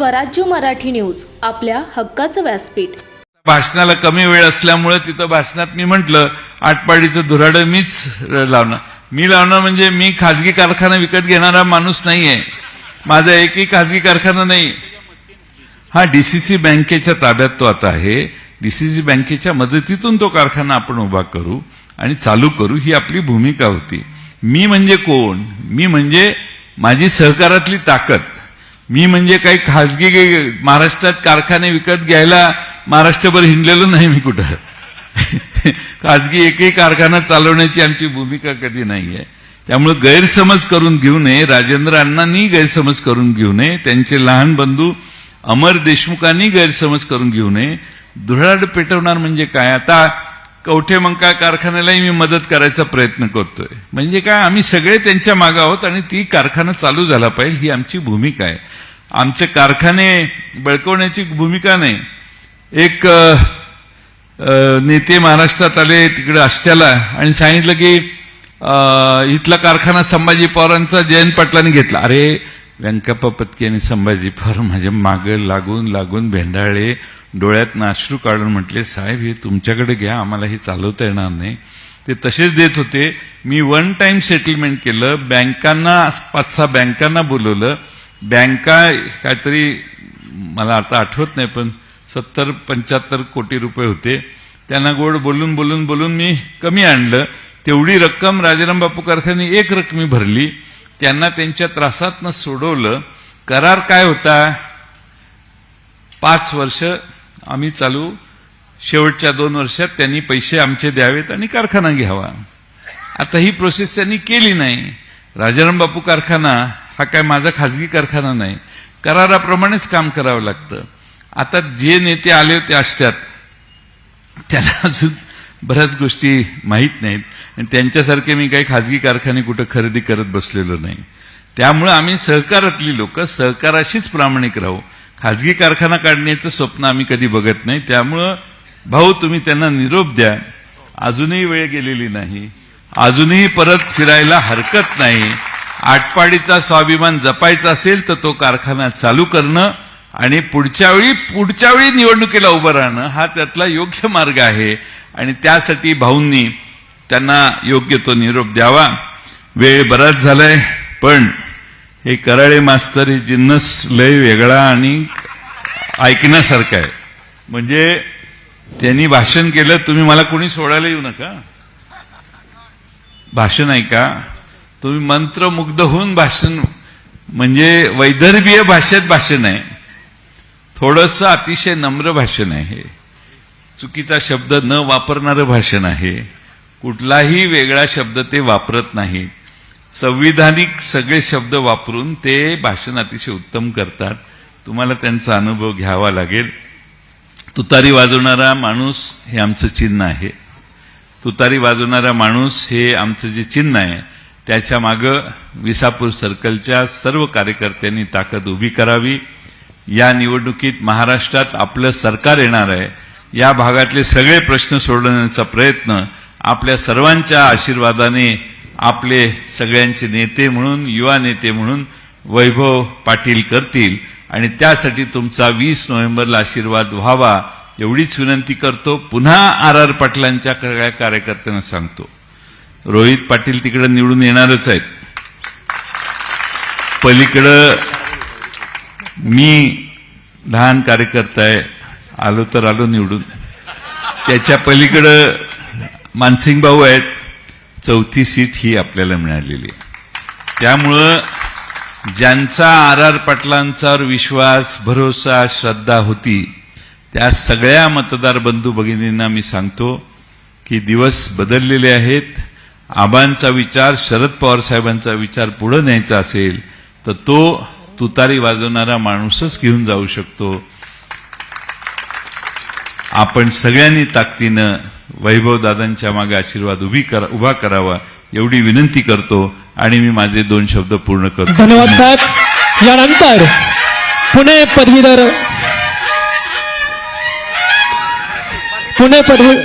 स्वराज्य मराठी न्यूज आपल्या हक्काचं व्यासपीठ. भाषणाला कमी वेळ असल्यामुळे तिथं भाषणात मी म्हटलं आटपाडीचं धुराडं मीच लावणार. मी लावणार म्हणजे मी खाजगी कारखाना विकत घेणारा माणूस नाहीये. माझा एकही खाजगी कारखाना नाही. हा डीसीसी बँकेच्या ताब्यात तो आता आहे. डीसीसी बँकेच्या मदतीतून तो कारखाना आपण उभा करू आणि चालू करू ही आपली भूमिका होती. मी म्हणजे कोण? मी म्हणजे माझी सहकारातली ताकद. मी म्हणजे काही खाजगी महाराष्ट्रात कारखाने विकत घ्यायला महाराष्ट्रभर हिंडलेलो नाही मी कुठं. खाजगी एकही कारखाना चालवण्याची आमची भूमिका कधी नाहीये. त्यामुळे गैरसमज करून घेऊ नये राजेंद्र अण्णांनी गैरसमज करून घेऊ नये त्यांचे लहान बंधू अमर देशमुखांनी गैरसमज करून घेऊ नये. धुराड पेटवणार म्हणजे काय? आता कवठे मंका कारखान्यालाही मी मदत करायचा प्रयत्न करतोय. म्हणजे काय आम्ही सगळे त्यांच्या मागे आहोत आणि ती कारखाना चालू झाला पाहिजे ही आमची भूमिका आहे. आमचे कारखाने बळकवण्याची भूमिका नाही. एक नेते महाराष्ट्रात आले तिकडे आष्ट्याला आणि सांगितलं की इथला कारखाना संभाजी पवारांचा जयंत पाटलांनी घेतला. अरे व्यंकप्पा पत्की आणि संभाजी पवार माझ्या मागं लागून लागून भेंडाळे डोळ्यात नाश्रू काढून म्हटले साहेब हे तुमच्याकडे घ्या आम्हाला हे चालवता येणार नाही. ते तसेच देत होते. मी वन टाइम सेटलमेंट केलं. बँकांना पाच सहा बँकांना बोलवलं. बँका काहीतरी मला आता आठवत नाही पण सत्तर पंच्याहत्तर कोटी रुपये होते. त्यांना गोड बोलून बोलून बोलून मी कमी आणलं. तेवढी रक्कम राजाराम बापू कारखाने एक रकमी भरली. त्यांना त्यांच्या त्रासातनं सोडवलं. करार काय होता? पाच वर्ष आम्ही चालू शेवटच्या दोन वर्षात त्यांनी पैसे आमचे द्यावेत आणि कारखाना घ्यावा. आता ही प्रोसेस त्यांनी केली नाही. राजाराम बापू कारखाना हा काय माझा खाजगी कारखाना नाही. कराराप्रमाणेच काम करावं लागतं. आता जे नेते आले होते आष्ट्यात त्याला अजून बऱ्याच गोष्टी माहीत नाहीत. आणि त्यांच्यासारखे मी काही खाजगी कारखाने कुठं खरेदी करत बसलेलो नाही. त्यामुळे आम्ही सहकारातली लोक सहकाराशीच प्रामाणिक राहू. खाजगी कारखाना काढण्याचं स्वप्न आम्ही कधी बघत नाही. त्यामुळं भाऊ तुम्ही त्यांना निरोप द्या. अजूनही वेळ गेलेली नाही. अजूनही परत फिरायला हरकत नाही. आटपाडीचा स्वाभिमान जपायचा असेल तर तो कारखाना चालू करणं आणि पुढच्या वेळी पुढच्या वेळी निवडणुकीला उभं राहणं हा त्यातला योग्य मार्ग आहे. आणि त्यासाठी भाऊंनी त्यांना योग्य तो निरोप द्यावा. वेळ बराच झालाय पण हे कराळे मास्तर हे जिन्नस लय वेगळा आणि ऐकण्यासारखा आहे. म्हणजे त्यांनी भाषण केलं तुम्ही मला कोणी सोडायला येऊ नका. भाषण ऐका तुम्ही मंत्रमुग्ध होऊन भाषण म्हणजे वैदर्भीय भाषेत भाषण आहे. थोडंसं अतिशय नम्र भाषण आहे चुकीचा शब्द न वापरणारं भाषण आहे. कुठलाही वेगळा शब्द ते वापरत नाहीत. संविधानिक सगळे शब्द वापरून ते भाषण अतिशय उत्तम करतात. तुम्हाला त्यांचा अनुभव घ्यावा लागेल. तुतारी वाजवणारा माणूस हे आमचं चिन्ह आहे. तुतारी वाजवणारा माणूस हे आमचं जे चिन्ह आहे त्याच्या मागं विसापूर सर्कलच्या सर्व कार्यकर्त्यांनी ताकद उभी करावी. या निवडणुकीत महाराष्ट्रात आपलं सरकार येणार आहे. या भागातले सगळे प्रश्न सोडवण्याचा प्रयत्न आपल्या सर्वांच्या आशीर्वादाने आपले सगळ्यांचे नेते म्हणून युवा नेते म्हणून वैभव पाटील करतील. आणि त्यासाठी तुमचा वीस नोव्हेंबरला आशीर्वाद व्हावा एवढीच विनंती करतो. पुन्हा आर आर पाटलांच्या सगळ्या कार्यकर्त्यांना सांगतो. रोहित पाटील तिकडे निवडून येणारच आहेत. पलीकडं मी लहान कार्यकर्ता आहे. आलो तर आलो निवडून. त्याच्या पलीकडं मानसिंग भाऊ आहेत. चौथी सीट ही आपल्याला मिळालेली आहे. त्यामुळं ज्यांचा आर आर पाटलांचावर विश्वास भरोसा श्रद्धा होती त्या सगळ्या मतदार बंधू भगिनींना मी सांगतो की दिवस बदललेले आहेत. आबांचा विचार शरद पवार साहेबांचा विचार पुढे न्यायचा असेल तर तो तुतारी वाजवणारा माणूसच घेऊन जाऊ शकतो. आपण सगळ्यांनी ताकदीनं वैभवदादांच्या मागे आशीर्वाद उभी करा उभा करावा एवढी विनंती करतो आणि मी माझे दोन शब्द पूर्ण करतो. धन्यवाद साहेब. यानंतर पुणे पदवीधर पुणे पदवी